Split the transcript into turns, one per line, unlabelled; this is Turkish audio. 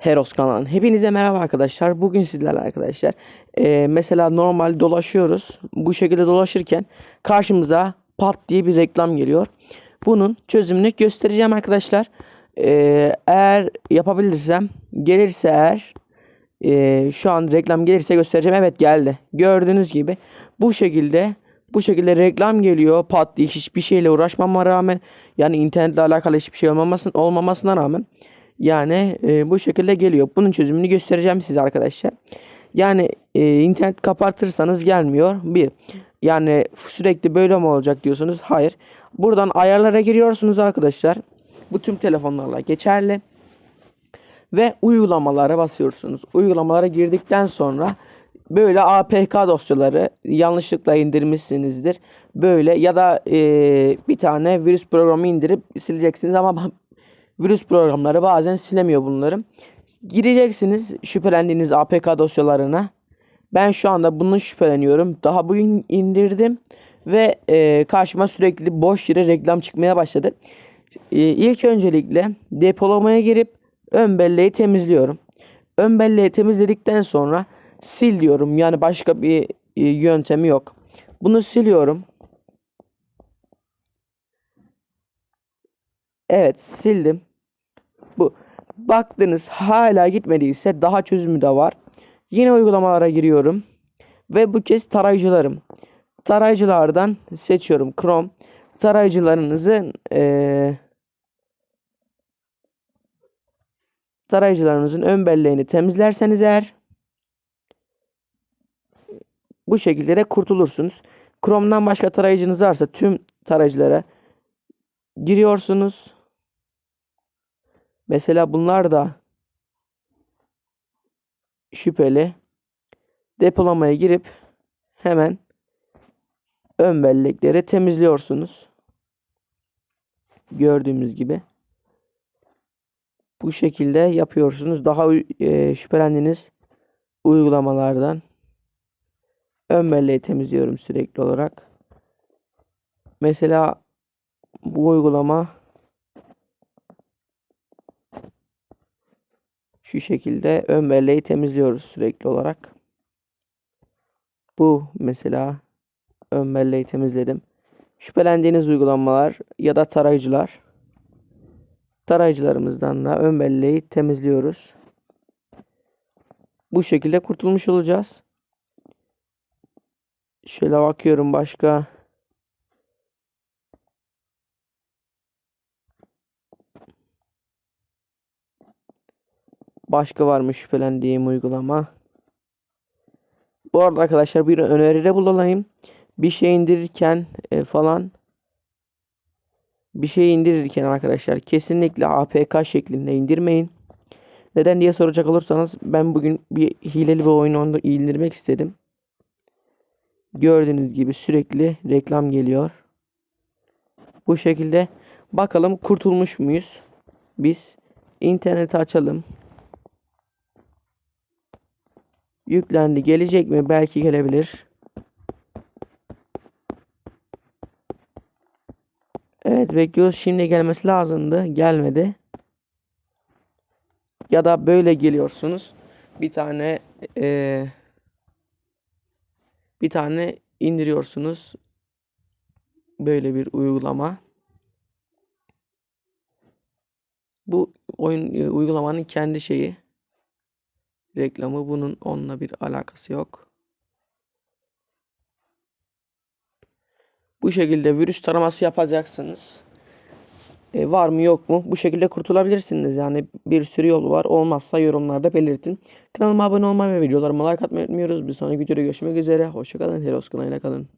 Heros kanalından. Hepinize merhaba arkadaşlar. Bugün sizlerle arkadaşlar. eee, mesela normal dolaşıyoruz. Bu şekilde dolaşırken karşımıza pat diye bir reklam geliyor. Bunun çözümünü göstereceğim arkadaşlar. Eee, eğer yapabilirsem gelirse eğer eee, şu an reklam gelirse göstereceğim. Evet geldi. Gördüğünüz gibi bu şekilde bu şekilde reklam geliyor pat diye hiçbir şeyle uğraşmama rağmen yani internetle alakalı hiçbir şey olmamasın, olmamasına rağmen yani e, bu şekilde geliyor. Bunun çözümünü göstereceğim size arkadaşlar. Yani e, internet kapatırsanız gelmiyor. Bir. Yani sürekli böyle mi olacak diyorsunuz. Hayır. Buradan ayarlara giriyorsunuz arkadaşlar. Bu tüm telefonlarla geçerli. Ve uygulamalara basıyorsunuz. Uygulamalara girdikten sonra böyle APK dosyaları yanlışlıkla indirmişsinizdir. Böyle ya da e, bir tane virüs programı indirip sileceksiniz ama virüs programları bazen silemiyor bunları. Gireceksiniz şüphelendiğiniz APK dosyalarına. Ben şu anda bunun şüpheleniyorum. Daha bugün indirdim ve e, karşıma sürekli boş yere reklam çıkmaya başladı. E, ilk öncelikle depolamaya girip ön belleği temizliyorum. Ön belleği temizledikten sonra sil diyorum. Yani başka bir e, yöntemi yok. Bunu siliyorum. Evet sildim. Baktınız hala gitmediyse daha çözümü de var. Yine uygulamalara giriyorum. Ve bu kez tarayıcılarım. Tarayıcılardan seçiyorum Chrome. Tarayıcılarınızın eee tarayıcılarınızın ön belleğini temizlerseniz eğer bu şekilde de kurtulursunuz. Chrome'dan başka tarayıcınız varsa tüm tarayıcılara giriyorsunuz. Mesela bunlar da şüpheli. Depolamaya girip hemen ön bellekleri temizliyorsunuz. Gördüğümüz gibi. Bu şekilde yapıyorsunuz. Daha e, şüphelendiğiniz uygulamalardan ön belleği temizliyorum sürekli olarak. Mesela bu uygulama şu şekilde ön belleği temizliyoruz sürekli olarak. Bu mesela ön belleği temizledim. Şüphelendiğiniz uygulamalar ya da tarayıcılar tarayıcılarımızdan da ön belleği temizliyoruz. Bu şekilde kurtulmuş olacağız. Şöyle bakıyorum başka Başka var mı şüphelendiğim uygulama? Bu arada arkadaşlar bir öneride bulunayım. Bir şey indirirken e, falan bir şey indirirken arkadaşlar kesinlikle APK şeklinde indirmeyin. Neden diye soracak olursanız ben bugün bir hileli bir oyun indirmek istedim. Gördüğünüz gibi sürekli reklam geliyor. Bu şekilde bakalım kurtulmuş muyuz? Biz interneti açalım. Yüklendi. Gelecek mi? Belki gelebilir. Evet bekliyoruz. Şimdi gelmesi lazımdı. Gelmedi. Ya da böyle geliyorsunuz. Bir tane eee, bir tane indiriyorsunuz. Böyle bir uygulama. Bu oyun e, uygulamanın kendi şeyi reklamı bunun onunla bir alakası yok. Bu şekilde virüs taraması yapacaksınız. E, var mı yok mu? Bu şekilde kurtulabilirsiniz. Yani bir sürü yolu var. Olmazsa yorumlarda belirtin. Kanalıma abone olmayı ve videolarıma like atmayı unutmuyoruz. Bir sonraki videoda görüşmek üzere. Hoşçakalın. Heros kanalıyla kalın.